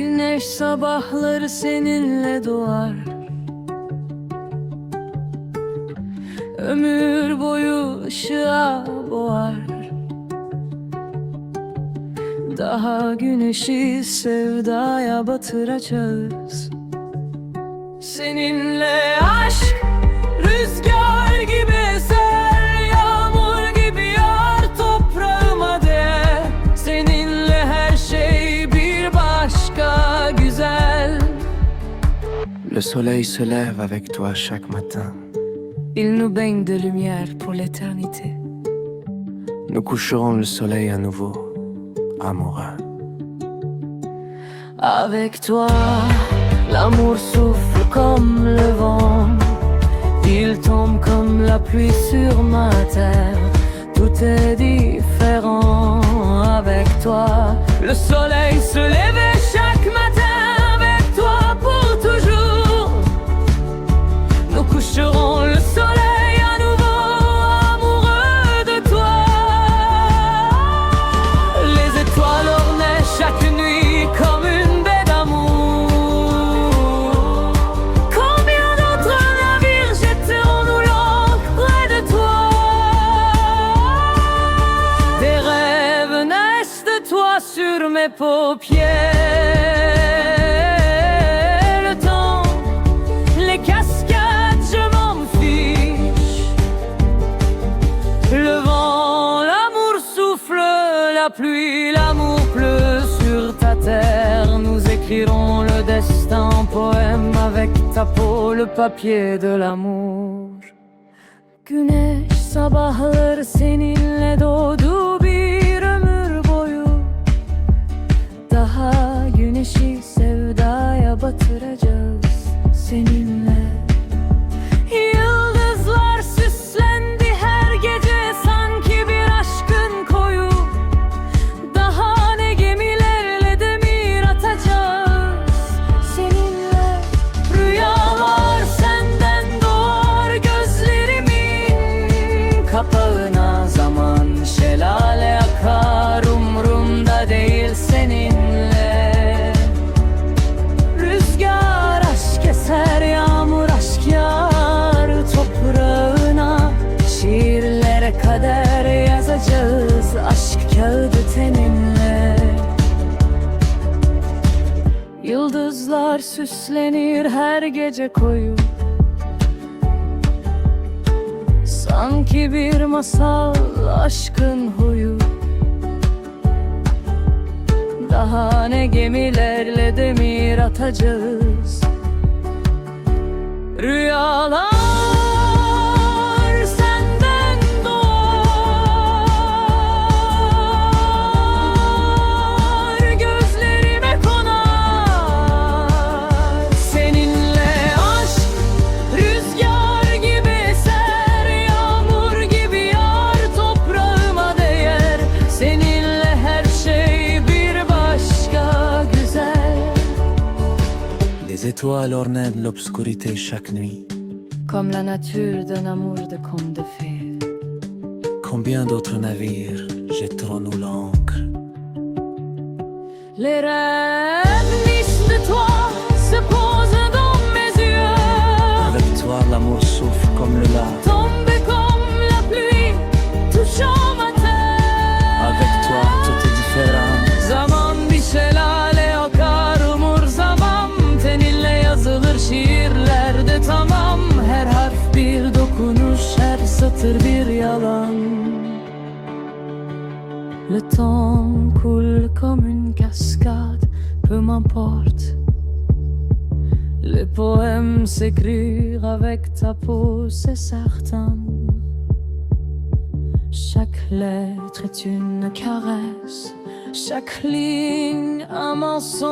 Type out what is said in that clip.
Güneş sabahları seninle doğar. Ömür boyu ışığa boğar. Daha güneşi sevdaya batıracağız Seninle aşk Le soleil se lève avec toi chaque matin. Il nous baigne de lumière pour l'éternité Nous coucherons le soleil à nouveau, amoureux. Avec toi, l'amour souffle comme le vent. Il tombe comme la pluie sur ma terre. Tout est différent avec toi. Le soleil se mes paupières. Le temps, les cascades, je m'en fiche. Le vent, l'amour souffle, la pluie, l'amour pleut sur ta terre. Nous écrirons le destin poème avec ta peau, le papier de l'amour. Güneş kader yazacağız aşk kağıdı teninle Yıldızlar süslenir her gece koyu. Sanki bir masal aşkın huyu. Daha ne gemilerle demir atacağız. Rüyalar étoiles ornent l'obscurité chaque nuit. Comme la nature d'un amour de conte de fées Combien d'autres navires jetterons-nous l'ancre Les rêves Le temps coule comme une cascade Peu m'importe Les poèmes s'écrire avec ta peau, c'est certain Chaque lettre est une caresse, chaque ligne un mensonge.